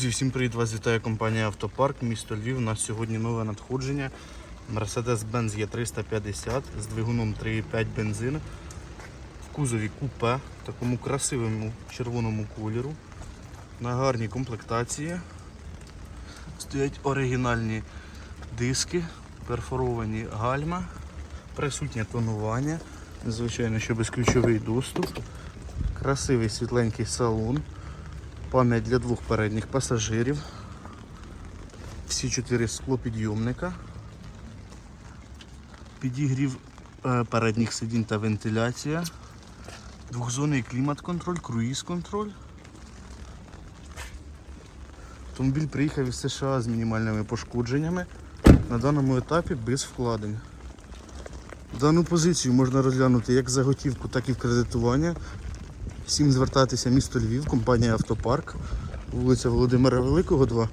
Друзі, всім привіт! Вас вітає компанія Автопарк, місто Львів. У нас сьогодні нове надходження. Mercedes-Benz E350 з двигуном 3,5 бензин. В кузові купе, в такому красивому червоному кольору. На гарній комплектації. Стоять оригінальні диски, перфоровані гальма, присутнє тонування. Звичайно, що безключовий доступ. Красивий світленький салон. Пам'ять для двох передніх пасажирів. Всі чотири склопідйомника. Підігрів е, передніх сидінь та вентиляція. Двохзонний клімат-контроль, круїз-контроль. Автомобіль приїхав із США з мінімальними пошкодженнями. На даному етапі без вкладень. Дану позицію можна розглянути як за готівку, так і в кредитування. Всім звертатися місто Львів, компанія Автопарк, вулиця Володимира Великого, 2.